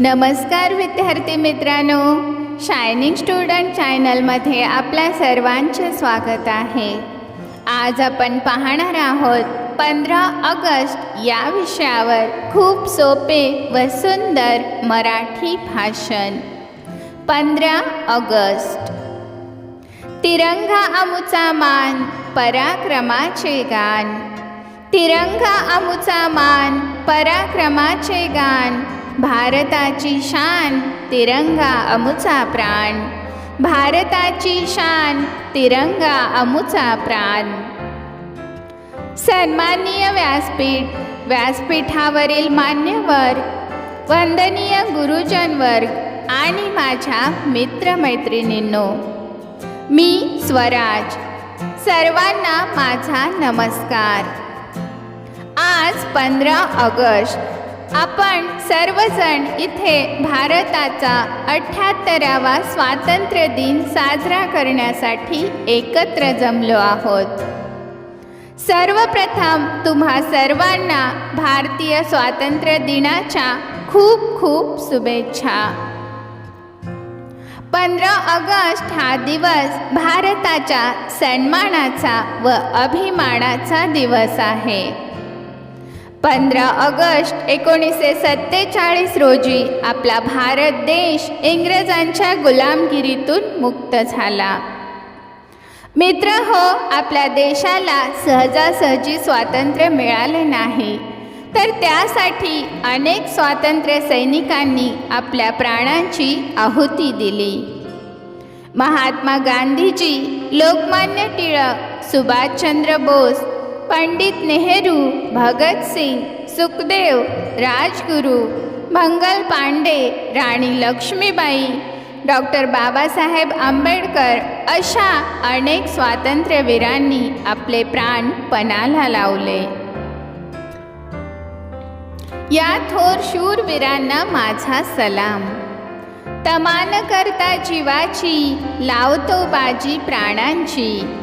नमस्कार विद्यार्थी मित्रांनो. शायनिंग स्टुडंट चॅनलमध्ये आपल्या सर्वांचे स्वागत आहे. आज आपण पाहणार आहोत पंधरा ऑगस्ट या विषयावर खूप सोपे व सुंदर मराठी भाषण. पंधरा ऑगस्ट. तिरंगा अमुचा मान पराक्रमाचे गान. तिरंगा अमुचा मान पराक्रमाचे गान. भारताची शान तिरंगा अमुचा प्राण. भारताची शान तिरंगा अमुचा प्राण. सन्माननीय व्यासपीठ व्यासपीठावरील मान्यवर वंदनीय गुरुजन वर्ग आणि माझ्या मित्रमैत्रिणींनो मी स्वराज. सर्वांना माझा नमस्कार. आज पंधरा ऑगस्ट आपण सर्वजण इथे भारताचा अठ्ठ्याहत्तरावा स्वातंत्र्य दिन साजरा करण्यासाठी एकत्र जमलो आहोत. सर्वप्रथम तुम्हा सर्वांना भारतीय स्वातंत्र्य दिनाच्या खूप खूप शुभेच्छा. पंधरा ऑगस्ट हा दिवस भारताच्या सन्मानाचा व अभिमानाचा दिवस आहे. पंधरा ऑगस्ट एकोणीसशे सत्तेचाळीस रोजी आपला भारत देश इंग्रजांच्या गुलामगिरीतून मुक्त झाला. मित्र हो आपल्या देशाला सहजासहजी स्वातंत्र्य मिळाले नाही. तर त्यासाठी अनेक स्वातंत्र्य सैनिकांनी आपल्या प्राणांची आहुती दिली. महात्मा गांधीजी लोकमान्य टिळक सुभाषचंद्र बोस पंडित नेहरू भगतसिंग सुखदेव राजगुरू मंगल पांडे राणी लक्ष्मीबाई डॉक्टर बाबासाहेब आंबेडकर अशा अनेक स्वातंत्र्यवीरांनी आपले प्राण पणाला लावले. या थोर शूरवीरांना माझा सलाम. तमान करता जीवाची लावतो बाजी प्राणांची.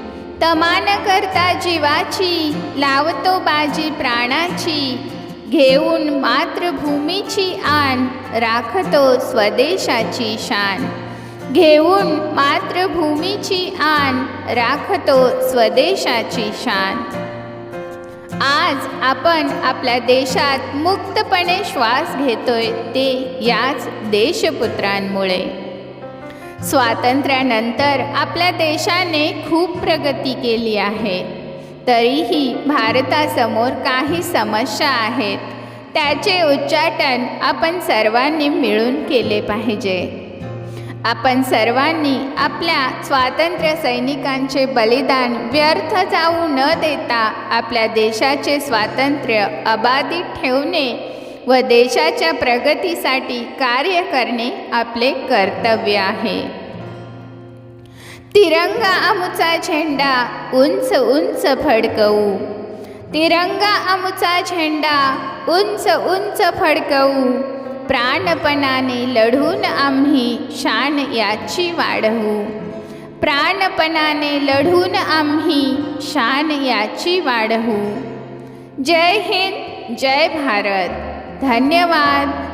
तमान करता जीवाची लावतो बाजी प्राणाची. घेऊन मातृभूमीची आण राखतो स्वदेशाची शान. घेऊन मातृभूमीची आण राखतो स्वदेशाची शान. आज आपण आपल्या देशात मुक्तपणे श्वास घेतोय ते याच देशपुत्रांमुळे. स्वातंत्र्यानंतर आपल्या देशाने खूप प्रगती केली आहे. तरीही भारतासमोर काही समस्या आहेत. त्याचे उच्चाटन आपण सर्वांनी मिळून केले पाहिजे. आपण सर्वांनी आपल्या स्वातंत्र्य सैनिकांचे बलिदान व्यर्थ जाऊ न देता आपल्या देशाचे स्वातंत्र्य अबाधित ठेवणे व देशाच्या प्रगतीसाठी कार्य करणे आपले कर्तव्य आहे. तिरंगा आमुचा झेंडा उंच उंच फडकवू. तिरंगा आमुचा झेंडा उंच उंच फडकवू. प्राणपणाने लढून आम्ही शान याची वाढवू. प्राणपणाने लढून आम्ही शान याची वाढवू. जय हिंद जय भारत. धन्यवाद